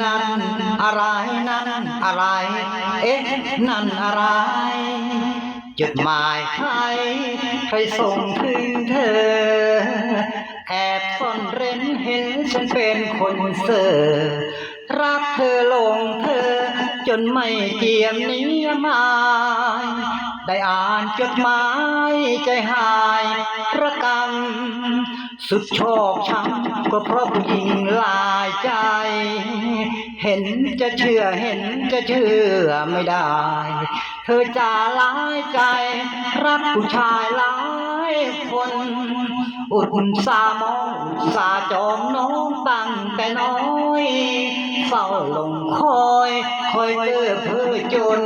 นั่นอะไรนั่นอะไร เอ๊ะนั่นอะไร จดหมายใครใครส่งถึงเธอ แอบซ่อนเร้นเห็นฉันเป็นคนเสอรักเธอลงเธอ จนไม่เกี่ยมนิยมาย ได้อ่านจดหมายใจหายระกำสุดโชอกช้ำก็เพราะผู้หญิงลายใจ เห็นจะเชื่อเห็นจะเชื่อไม่ได้ เธอจะลายใจ รักผู้ชายลายคนอุดสามองสาจอมน้องตั้งแต่น้อย เฝ้าลงคอ ยคอยเจอเพื่อจน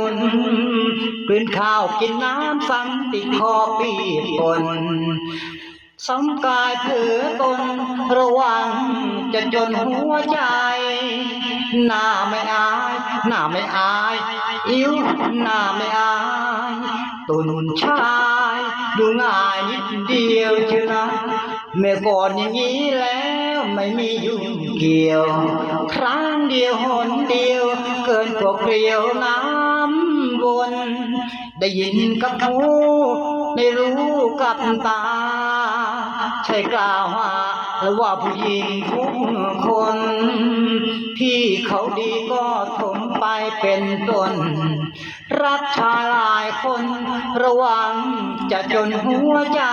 กืนข้าวกินน้ำซ้ำติดคอปีปนสำกายเผือตนระวังจะจนหัวใจ หน้าไม่อาย หน้าไม่อาย อิ้วหน้าไม่อายตุนชาย ดูง่ายนิดเดียวเชียวนะเมื่อก่อนอย่างนี้แล้ว ไม่มียุ่งเกี่ยว ครั้งเดียวหนเดียว เกินกว่าเกลียวน้ำวน ได้ยินกับหูได้รู้กับตา ใช่กล่าวหาหรือว่าผู้หญิงทุกคนที่เขาดีก็ถมไปเป็นต้น รักชายหลายคนระวังจะจนหัวใจ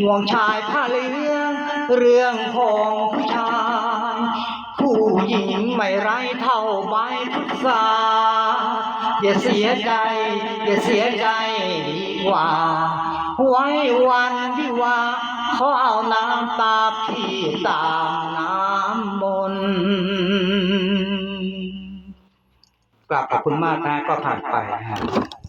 ห่วงชายผ้าเหลือง เรื่องของผู้ชาย ผู้หญิงไม่ไรเท่าใบพุทราอย่าเสียใจ อย่าเสียใจดีกว่า ไว้วันที่ว่าขอเอาน้ำตาพี่ตามน้ำมนต์กราบขอบคุณมากนะก็ผ่านไปนะครับ